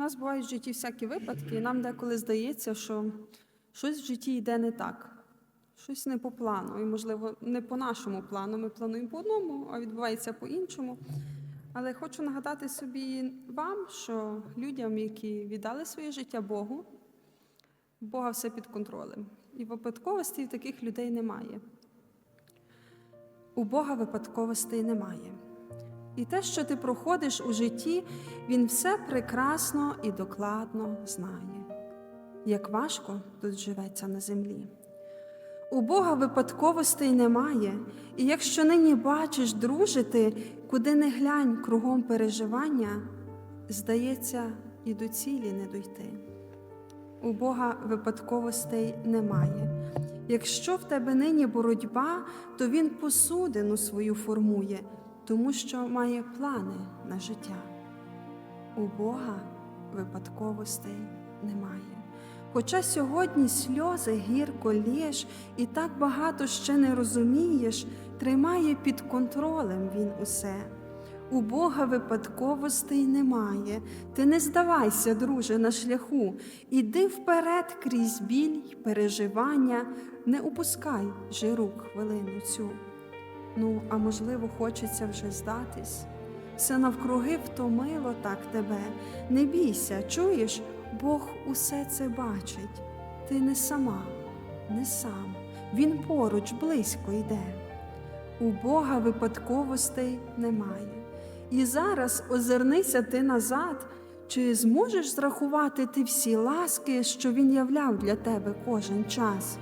У нас бувають в житті всякі випадки, і нам деколи здається, що щось в житті йде не так, щось не по плану, і, можливо, не по нашому плану. Ми плануємо по одному, а відбувається по-іншому. Але хочу нагадати собі вам, що людям, які віддали своє життя Богу, Бога все під контролем. І випадковостей таких людей немає. У Бога випадковостей немає. І те, що ти проходиш у житті, Він все прекрасно і докладно знає, як важко тут живеться на землі. У Бога випадковостей немає, і якщо нині бачиш, друже, ти, куди не глянь кругом переживання, здається, і до цілі не дойти. У Бога випадковостей немає. Якщо в тебе нині боротьба, то Він посудину свою формує, тому що має плани на життя. У Бога випадковостей немає. Хоча сьогодні сльози гірко лєш і так багато ще не розумієш, тримає під контролем Він усе. У Бога випадковостей немає. Ти не здавайся, друже, на шляху. Іди вперед крізь біль й переживання, не упускай же рук хвилину цю. Ну, а можливо, хочеться вже здатись. Все навкруги втомило так тебе. Не бійся, чуєш, Бог усе це бачить. Ти не сама, не сам. Він поруч близько йде. У Бога випадковостей немає. І зараз озирнися ти назад, чи зможеш зрахувати ти всі ласки, що Він являв для тебе кожен час.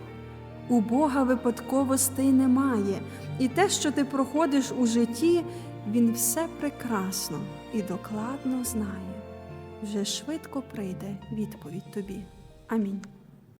У Бога випадковостей немає, і те, що ти проходиш у житті, Він все прекрасно і докладно знає. Вже швидко прийде відповідь тобі. Амінь.